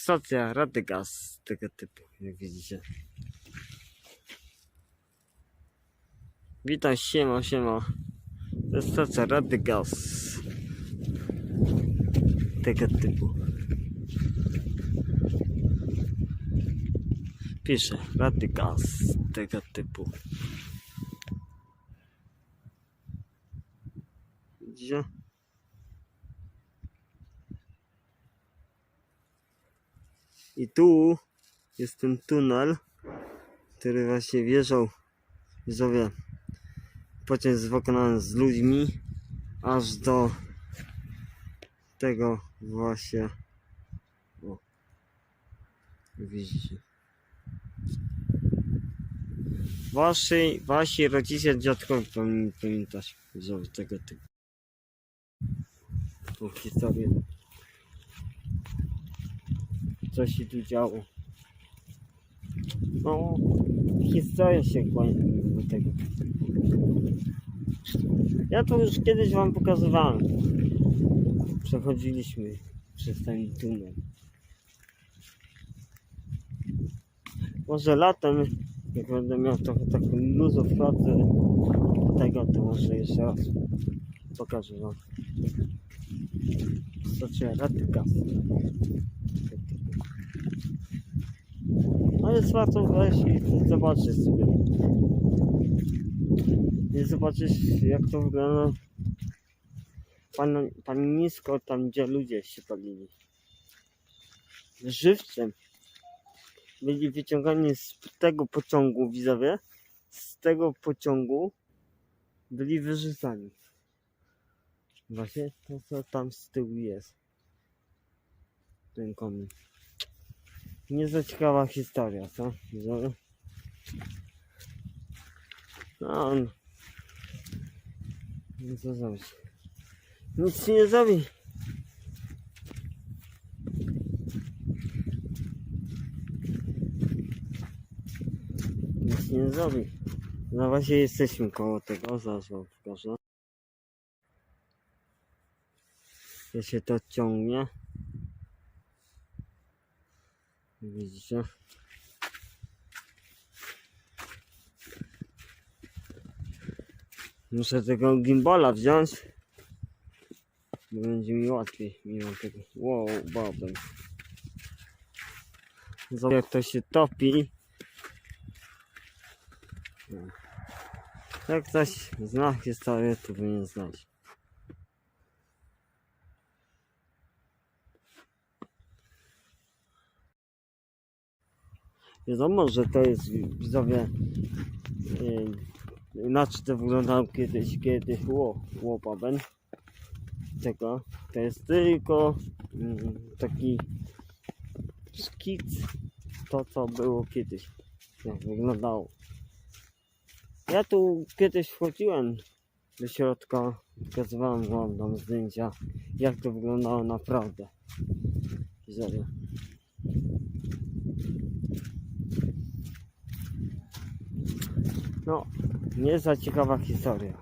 stacja Radygaz tego typu, jak widzicie. Witam, siema, siema. To jest stacja Radygaz tego typu. Pisze Radygaz tego typu. Widzicie? I tu jest ten tunel, który właśnie wjeżdżał, widzowie, pociąg wykonany z ludźmi, aż do tego właśnie, o, widzicie. Wasi, wasi rodzice, dziadkowie pamiętać, widzowie, tego typu. Historię co się tu działo. No, historia się kłania do tego. Ja to już kiedyś wam pokazywałem. Przechodziliśmy przez ten tunel. Może latem, jak będę miał trochę taką luzu w pracy tego, to może jeszcze raz pokażę wam. Stacja Radygaz. No jest warto wejść i zobaczyć sobie. I zobaczysz jak to wygląda. Pan, pan nisko tam gdzie ludzie się palili. Żywcem. Byli wyciągani z tego pociągu, widzowie. Z tego pociągu byli wyrzucani. Właśnie to co tam z tyłu jest. Ten komin. Nie za ciekawa historia, co? No, on... No co zrobić? Nic ci nie zrobi. Nic nie zrobi. No właśnie jesteśmy koło tego, zaraz wam pokażę. Jak się to ciągnie. Widzicie? Muszę tego gimbala wziąć. Będzie mi łatwiej mimo tego. Wow, babem. Zobacz jak to się topi. No. Jak ktoś zna historię, to powinien znać. Wiadomo, że to jest widzowie yy, inaczej to wyglądało kiedyś, kiedy ło, łopaben tego, to jest tylko mm, taki skic to co było kiedyś, jak wyglądało. Ja tu kiedyś wchodziłem do środka, pokazywałem wam tam zdjęcia, jak to wyglądało naprawdę. Widzowie. No, nie za ciekawa historia.